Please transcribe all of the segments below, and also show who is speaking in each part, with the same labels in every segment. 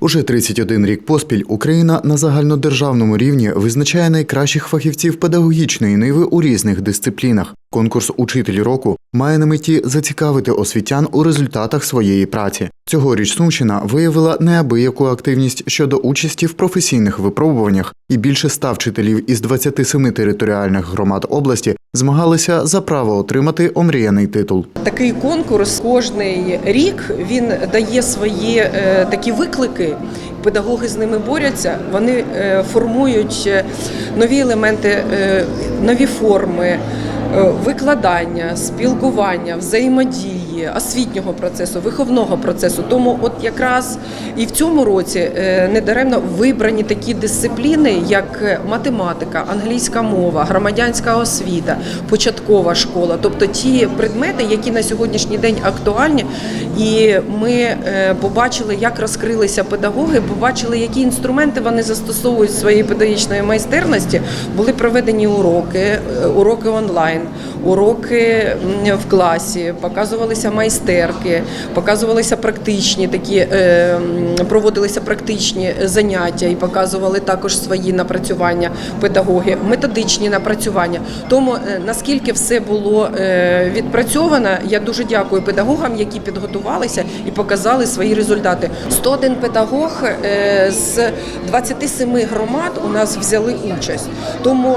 Speaker 1: Уже 31 рік поспіль Україна на загальнодержавному рівні визначає найкращих фахівців педагогічної ниви у різних дисциплінах. Конкурс Учитель року має на меті зацікавити освітян у результатах своєї праці. Цьогоріч Сумщина виявила неабияку активність щодо участі в професійних випробуваннях, і більше ста вчителів із 27 територіальних громад області змагалися за право отримати омріяний титул.
Speaker 2: Такий конкурс кожний рік він дає свої е, такі виклики. Педагоги з ними борються. Вони е, формують е, нові елементи, е, нові форми. Е, Викладання, спілкування, взаємодії, освітнього процесу, виховного процесу. Тому, от якраз і в цьому році е, недаремно вибрані такі дисципліни, як математика, англійська мова, громадянська освіта, початкова школа, тобто ті предмети, які на сьогоднішній день актуальні, і ми е, побачили, як розкрилися педагоги, побачили, які інструменти вони застосовують своєї педагогічної майстерності. Були проведені уроки, уроки онлайн, уроки в класі, показувалися майстерки, показувалися практичні такі, е, проводилися практичні заняття і показували також свої напрацювання педагоги, методичні напрацювання. Тому е, наскільки все було е, відпрацьовано, я дуже дякую педагогам, які підготувалися і показали свої результати. 101 педагог з 27 громад у нас взяли участь. Тому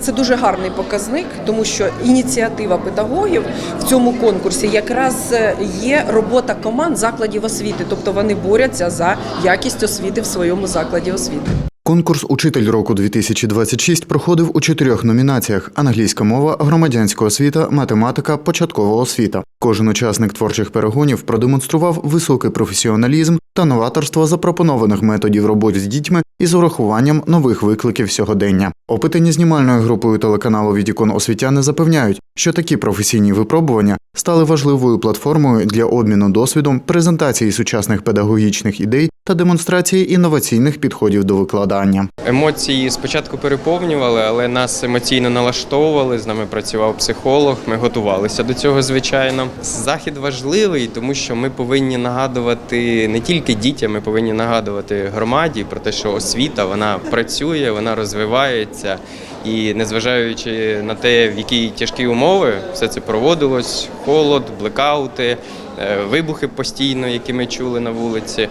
Speaker 2: це дуже гарний показник, тому що ініціатива педагогів в цьому конкурсі якраз е, є робота команд закладів освіти, тобто вони борються за якість освіти в своєму закладі освіти.
Speaker 1: Конкурс Учитель року 2026 проходив у чотирьох номінаціях: англійська мова, громадянська освіта, математика, початкова освіта. Кожен учасник творчих перегонів продемонстрував високий професіоналізм та новаторство запропонованих методів роботи з дітьми із урахуванням нових викликів сьогодення. Опитані знімальною групою телеканалу Відікон освітяни запевняють, що такі професійні випробування стали важливою платформою для обміну досвідом, презентації сучасних педагогічних ідей та демонстрації інноваційних підходів до викладання.
Speaker 3: Емоції спочатку переповнювали, але нас емоційно налаштовували. З нами працював психолог. Ми готувалися до цього, звичайно. Захід важливий, тому що ми повинні нагадувати не тільки дітям, ми повинні нагадувати громаді про те, що освіта вона працює, вона розвивається. І незважаючи на те, в які тяжкі умови все це проводилось: холод, блекаути, е, вибухи постійно, які ми чули на вулиці. Е,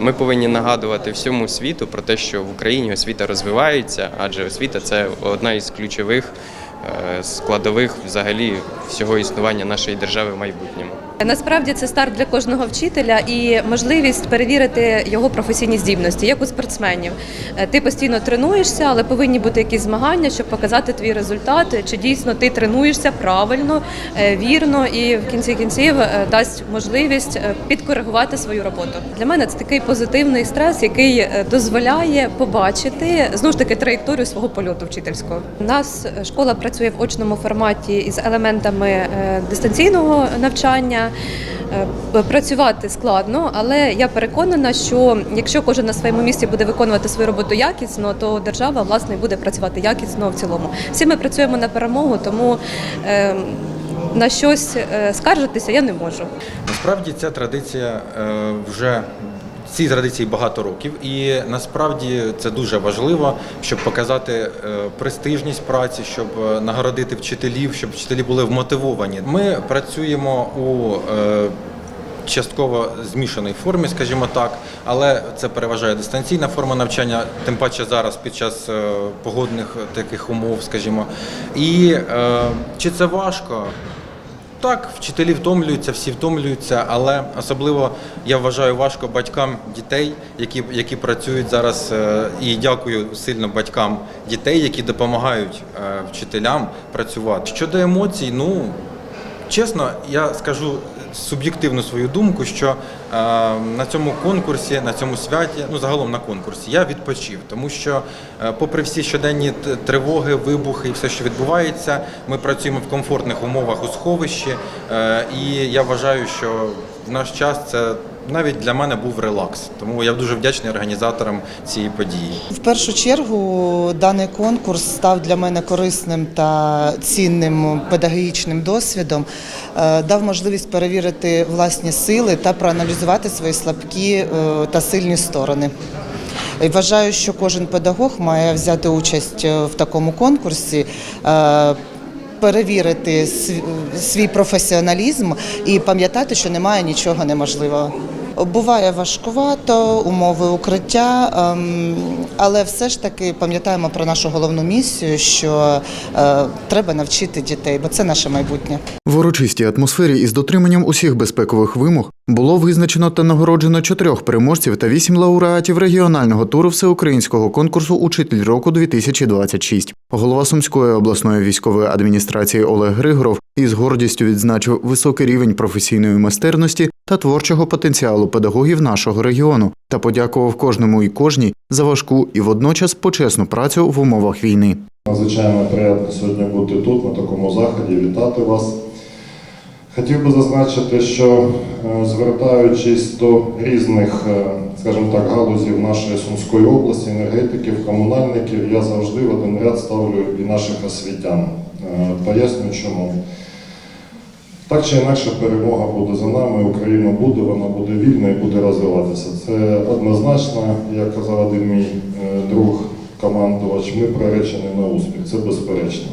Speaker 3: Ми повинні нагадувати всьому світу про те, що в Україні освіта розвивається, адже освіта це одна із ключових е, складових взагалі всього існування нашої держави в майбутньому.
Speaker 4: Насправді це старт для кожного вчителя і можливість перевірити його професійні здібності, як у спортсменів. Е, Ти постійно тренуєшся, але повинні бути якісь змагання, щоб показати твій результат, чи дійсно ти тренуєшся правильно, е, вірно і в кінці кінців е, дасть можливість підкоригувати свою роботу. Для мене це такий позитивний стрес, який дозволяє побачити знову ж таки траєкторію свого польоту вчительського. У нас школа працює в очному форматі із елементами дистанційного навчання. Е, Працювати складно, але я переконана, що якщо кожен на своєму місці буде виконувати свою роботу якісно, то держава власне буде працювати якісно в цілому. Всі ми працюємо на перемогу, тому е, на щось е, скаржитися я не можу.
Speaker 5: Насправді ця традиція вже цій традиції багато років, і насправді це дуже важливо, щоб показати е, престижність праці, щоб е, нагородити вчителів, щоб вчителі були вмотивовані. Ми працюємо у е, Частково змішаній формі, скажімо так, але це переважає дистанційна форма навчання, тим паче зараз під час погодних таких умов, скажімо. І чи це важко? Так, вчителі втомлюються, всі втомлюються, але особливо я вважаю важко батькам дітей, які, які працюють зараз. е, І дякую сильно батькам дітей, які допомагають е, вчителям працювати. Щодо емоцій, ну чесно, я скажу суб'єктивну свою думку, що е, на цьому конкурсі, на цьому святі, ну загалом на конкурсі, я відпочив, тому що, е, попри всі щоденні тривоги, вибухи і все, що відбувається, ми працюємо в комфортних умовах у сховищі, е, і я вважаю, що в наш час це навіть для мене був релакс. Тому я дуже вдячний організаторам цієї події.
Speaker 6: В першу чергу даний конкурс став для мене корисним та цінним педагогічним досвідом, Е, дав можливість перевірити власні сили та проаналізувати свої слабкі е, та сильні сторони. Вважаю, що кожен педагог має взяти участь е, в такому конкурсі. Перевірити св- свій професіоналізм і пам'ятати, що немає нічого неможливого. Буває важкувато, умови укриття, ем, але все ж таки пам'ятаємо про нашу головну місію, що е, треба навчити дітей, бо це наше майбутнє.
Speaker 1: В урочистій атмосфері із дотриманням усіх безпекових вимог було визначено та нагороджено чотирьох переможців та вісім лауреатів регіонального туру всеукраїнського конкурсу Учитель року 2026. Голова Сумської обласної військової адміністрації Олег Григоров із гордістю відзначив високий рівень професійної майстерності та творчого потенціалу педагогів нашого регіону та подякував кожному і кожній за важку і водночас почесну працю в умовах війни.
Speaker 7: Надзвичайно приємно сьогодні бути тут, на такому заході, вітати вас. Хотів би зазначити, що е, звертаючись до різних, е, скажімо так, галузів нашої Сумської області, енергетиків, комунальників, я завжди в один ряд ставлю і наших освітян. Е, Поясню чому. Так чи інакше перемога буде за нами, Україна буде, вона буде вільна і буде розвиватися. Це однозначно, як казав один мій е, друг командувач, ми приречені на успіх, це безперечно.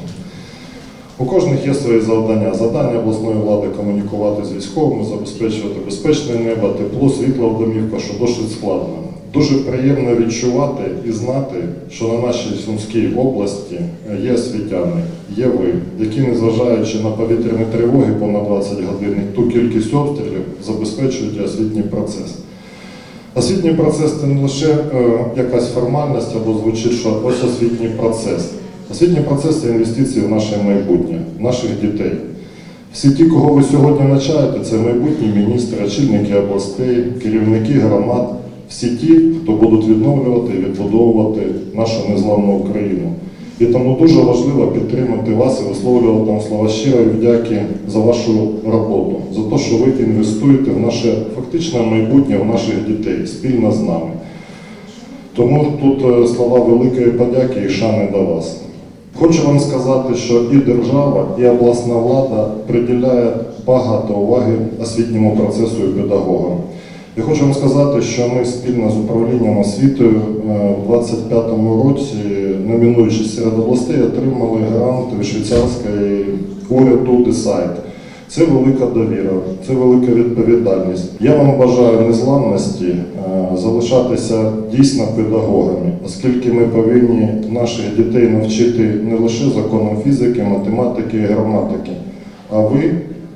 Speaker 7: У кожних є свої завдання. Завдання обласної влади комунікувати з військовими, забезпечувати безпечне небо, тепло, світло в домівках, що досить складно. Дуже приємно відчувати і знати, що на нашій Сумській області є освітяни, є ви, які, незважаючи на повітряні тривоги понад 20 годин, ту кількість обстрілів забезпечують освітній процес. Освітній процес це не лише е, якась формальність або звучить, що ось освітній процес. Освітній процес це інвестиції в наше майбутнє, в наших дітей. Всі ті, кого ви сьогодні навчаєте, це майбутні міністри, очільники областей, керівники громад, всі ті, хто будуть відновлювати і відбудовувати нашу незламну Україну. І тому дуже важливо підтримати вас і висловлювати вам слова щирої вдяки за вашу роботу, за те, що ви інвестуєте в наше фактичне майбутнє, в наших дітей спільно з нами. Тому тут е, слова великої подяки і шани до вас. Хочу вам сказати, що і держава, і обласна влада приділяє багато уваги освітньому процесу і педагогам. Я хочу вам сказати, що ми спільно з управлінням освітою е, у 2025 році, номінуючись серед областей, отримали грант від швейцарської уряду Десайт. Це велика довіра, це велика відповідальність. Я вам бажаю незламності, е, залишатися дійсно педагогами, оскільки ми повинні наших дітей навчити не лише законам фізики, математики і граматики, а ви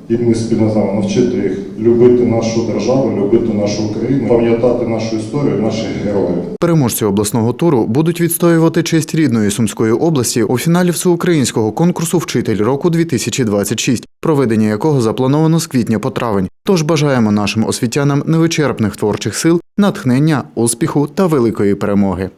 Speaker 7: і ми спільно з вами навчити їх любити нашу державу, любити нашу Україну, пам'ятати нашу історію, наших героїв.
Speaker 1: Переможці обласного туру будуть відстоювати честь рідної Сумської області у фіналі всеукраїнського конкурсу Вчитель року 2026, проведення якого заплановано з квітня по травень. Тож бажаємо нашим освітянам невичерпних творчих сил, натхнення, успіху та великої перемоги.